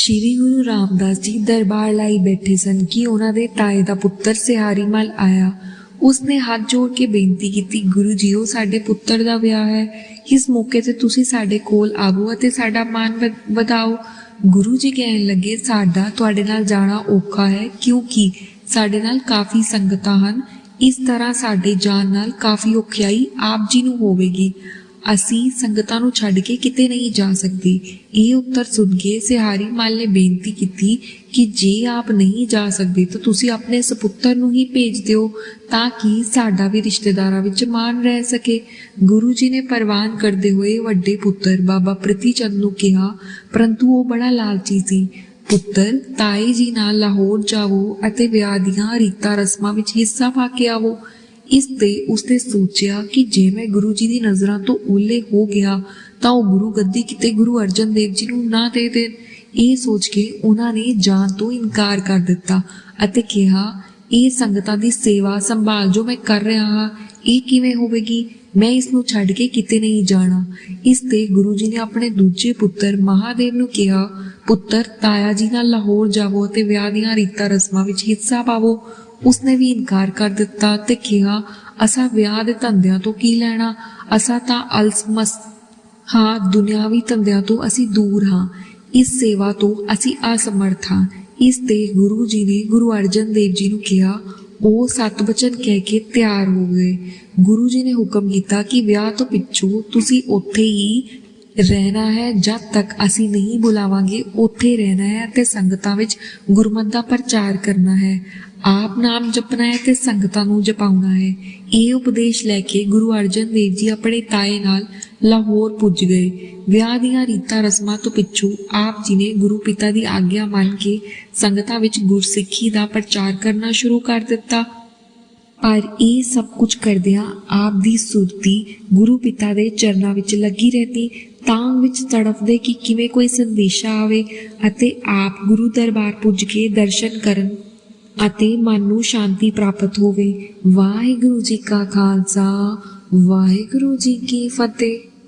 ਸ਼੍ਰੀ ਗੁਰੂ ਰਾਮਦਾਸ ਜੀ ਦਰਬਾਰ ਲਈ ਬੈਠੇ ਸਨ ਕਿ ਉਹਨਾਂ ਦੇ ਤਾਏ ਦਾ ਪੁੱਤਰ ਸਿਹਾਰੀ ਮਲ ਆਇਆ। ਉਸਨੇ ਹੱਥ ਜੋੜ ਕੇ ਬੇਨਤੀ ਕੀਤੀ, ਗੁਰੂ ਜੀਓ ਸਾਡੇ ਪੁੱਤਰ ਦਾ ਵਿਆਹ ਹੈ। ਇਸ ਮੌਕੇ ਤੇ ਤੁਸੀਂ ਸਾਡੇ ਕੋਲ ਆਵੋ ਅਤੇ ਸਾਡਾ ਮਾਨ ਵਧ- ਵਧਾਓ। ਗੁਰੂ ਜੀ ਕਹਿਣ ਲੱਗੇ, ਸਾਡਾ ਤੁਹਾਡੇ ਨਾਲ ਜਾਣਾ ਔਖਾ ਹੈ, ਕਿਉਂਕਿ ਸਾਡੇ ਨਾਲ ਕਾਫੀ ਸੰਗਤਾਂ ਹਨ। ਇਸ ਤਰ੍ਹਾਂ ਸਾਡੇ ਜਾਣ ਨਾਲ ਕਾਫੀ ਔਖਿਆਈ ਆਪ ਜੀ ਨੂੰ ਹੋਵੇਗੀ। ਅਸੀਂ ਸੰਗਤਾਂ ਨੂੰ ਛੱਡ ਕੇ ਕਿਤੇ ਨਹੀਂ ਜਾ ਸਕਦੇ। ਇਹ ਉੱਤਰ ਸੁਣ ਕੇ ਸਿਹਾਰੀ ਮਲ ਨੇ ਬੇਨਤੀ ਕੀਤੀ ਕਿ ਜੇ ਆਪ ਨਹੀਂ ਜਾ ਸਕਦੇ ਤਾਂ ਤੁਸੀਂ ਆਪਣੇ ਸੁਪੁੱਤਰ ਨੂੰ ਹੀ ਭੇਜ ਦਿਓ ਤਾਂ ਕਿ ਸਾਡਾ ਵੀ ਰਿਸ਼ਤੇਦਾਰਾਂ ਵਿੱਚ ਮਾਨ ਰਹਿ ਸਕੇ। ਗੁਰੂ ਜੀ ਨੇ ਪ੍ਰਵਾਨ ਕਰਦੇ ਹੋਏ ਵੱਡੇ ਪੁੱਤਰ ਬਾਬਾ ਪ੍ਰਤੀ ਚੰਦ ਨੂੰ ਕਿਹਾ, ਪਰੰਤੂ ਉਹ ਬੜਾ ਲਾਲਚੀ ਸੀ। ਪੁੱਤਰ, ਤਾਏ ਜੀ ਨਾਲ ਲਾਹੌਰ ਜਾਵੋ ਅਤੇ ਵਿਆਹ ਦੀਆਂ ਰੀਤਾਂ ਰਸਮਾਂ ਵਿੱਚ ਹਿੱਸਾ ਪਾ ਕੇ ਆਵੋ। ਇਸ ਤੇ ਉਸਨੇ ਸੋਚਿਆ ਕਿ ਜੇ ਮੈਂ ਗੁਰੂ ਜੀ ਦੀ ਨਜ਼ਰਾਂ ਤੋਂ ਓਲੇ ਹੋ ਗਿਆ, ਤਾਂ ਉਹ ਗੁਰੂ ਗੱਦੀ ਕਿਤੇ ਗੁਰੂ ਅਰਜਨ ਦੇਵ ਜੀ ਨੂੰ ਨਾ ਦੇ ਦੇਣ। ਇਹ ਸੋਚ ਕੇ ਉਹਨਾਂ ਨੇ ਜਾਣ ਤੋਂ ਇਨਕਾਰ ਕਰ ਦਿੱਤਾ ਅਤੇ ਕਿਹਾ, ਇਹ ਸੰਗਤਾਂ ਦੀ ਸੇਵਾ ਸੰਭਾਲ ਜੋ ਮੈਂ ਕਰ ਰਿਹਾ ਹਾਂ, ਇਹ ਕਿਵੇਂ ਹੋਵੇਗੀ? ਮੈਂ ਇਸ ਨੂੰ ਛੱਡ ਕੇ ਕਿਤੇ ਨਹੀਂ ਜਾਣਾ। ਇਸ ਤੇ ਗੁਰੂ ਜੀ ਨੇ ਆਪਣੇ ਦੂਜੇ ਪੁੱਤਰ ਮਹਾਦੇਵ ਨੂੰ ਕਿਹਾ, ਪੁੱਤਰ, ਤਾਇਆ ਜੀ ਨਾਲ ਲਾਹੌਰ ਜਾਵੋ ਅਤੇ ਵਿਆਹ ਦੀਆਂ ਰੀਤਾਂ ਰਸਮਾਂ ਵਿੱਚ ਹਿੱਸਾ ਪਾਵੋ। ਉਸਨੇ ਵੀ ਇਨਕਾਰ ਕਰ ਦਿੱਤਾ ਤੇ ਕਿਹਾ, ਅਸਾਂ ਵਿਆਹ ਦੇ ਧੰਦਿਆਂ ਤੋਂ ਕੀ ਲੈਣਾ? ਅਸਾਂ ਤਾਂ ਅਲਸਮਸ ਹਾਂ, ਦੁਨਿਆਵੀ ਧੰਦਿਆਂ ਤੋਂ ਅਸੀਂ ਦੂਰ ਹਾਂ। ਇਸ ਸੇਵਾ ਤੋਂ ਅਸੀਂ ਅਸਮਰਥ ਹਾਂ। ਇਸ ਤੇ ਗੁਰੂ ਜੀ ਨੇ ਗੁਰੂ ਅਰਜਨ ਦੇਵ ਜੀ ਨੂੰ ਕਿਹਾ, ਉਹ ਸਤ ਬਚਨ ਕਹਿ ਕੇ ਤਿਆਰ ਹੋ ਗਏ। ਗੁਰੂ ਜੀ ਨੇ ਹੁਕਮ ਕੀਤਾ ਕਿ ਵਿਆਹ ਤੋਂ ਪਿੱਛੋਂ ਤੁਸੀਂ ਉੱਥੇ ਹੀ ਰਹਿਣਾ ਹੈ, ਜਦ ਤੱਕ ਅਸੀਂ ਨਹੀਂ ਬੁਲਾਵਾਂਗੇ, ਉੱਥੇ ਰਹਿਣਾ ਹੈ ਤੇ ਸੰਗਤਾਂ ਵਿੱਚ ਗੁਰਮਤਿ ਦਾ ਪ੍ਰਚਾਰ ਕਰਨਾ ਹੈ। ਆਪ ਨਾਮ ਜਪਣਾ ਹੈ ਤੇ ਸੰਗਤਾਂ ਨੂੰ ਜਪਾਉਣਾ ਹੈ। ਇਹ ਉਪਦੇਸ਼ ਲੈ ਕੇ ਗੁਰੂ ਅਰਜਨ ਦੇਵ ਜੀ ਆਪਣੇ ਤਾਏ ਨਾਲ ਲਾਹੌਰ ਪੁੱਜ ਗਏ। ਵਿਆਹ ਦੀਆਂ ਰੀਤਾਂ ਰਸਮਾਂ ਤੋਂ ਪਿੱਛੋਂ ਆਪ ਜੀ ਨੇ ਗੁਰੂ ਪਿਤਾ ਦੀ ਆਗਿਆ ਮੰਨ ਕੇ ਸੰਗਤਾਂ ਵਿੱਚ ਗੁਰਸਿੱਖੀ ਦਾ ਪ੍ਰਚਾਰ ਕਰਨਾ ਸ਼ੁਰੂ ਕਰ ਦਿੱਤਾ। ਪਰ ਇਹ ਸਭ ਕੁਝ ਕਰਦਿਆਂ ਆਪ ਦੀ ਸੁਰਤੀ ਗੁਰੂ ਪਿਤਾ ਦੇ ਚਰਨਾਂ ਵਿੱਚ ਲੱਗੀ ਰਹਿੰਦੀ, ਤਾਂ ਵਿੱਚ ਤੜਫਦੇ ਕਿ ਕਿਵੇਂ ਕੋਈ ਸੰਦੇਸ਼ਾ ਆਵੇ ਅਤੇ ਆਪ ਗੁਰੂ ਦਰਬਾਰ ਪੁੱਜ ਕੇ ਦਰਸ਼ਨ ਕਰਨ ਅਤੇ ਮਨ ਨੂੰ ਸ਼ਾਂਤੀ ਪ੍ਰਾਪਤ ਹੋਵੇ। ਵਾਹਿਗੁਰੂ ਜੀ ਕਾ ਖਾਲਸਾ, ਵਾਹਿਗੁਰੂ ਜੀ ਕੀ ਫਤਿਹ।